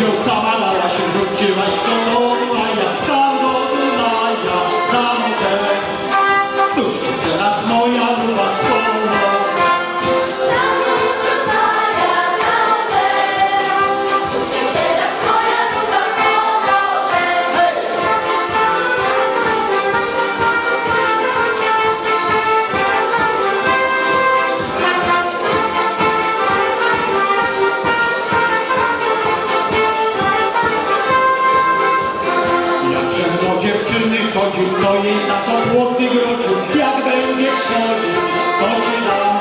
Jak winy chodził, to jej na to błotny grodził, jak będzie szkodził, to ci dam.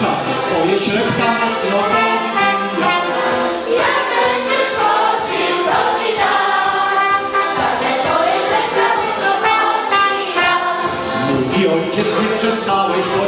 Czas twoje ślepka mocno Ojciec, nie przestałeś, bo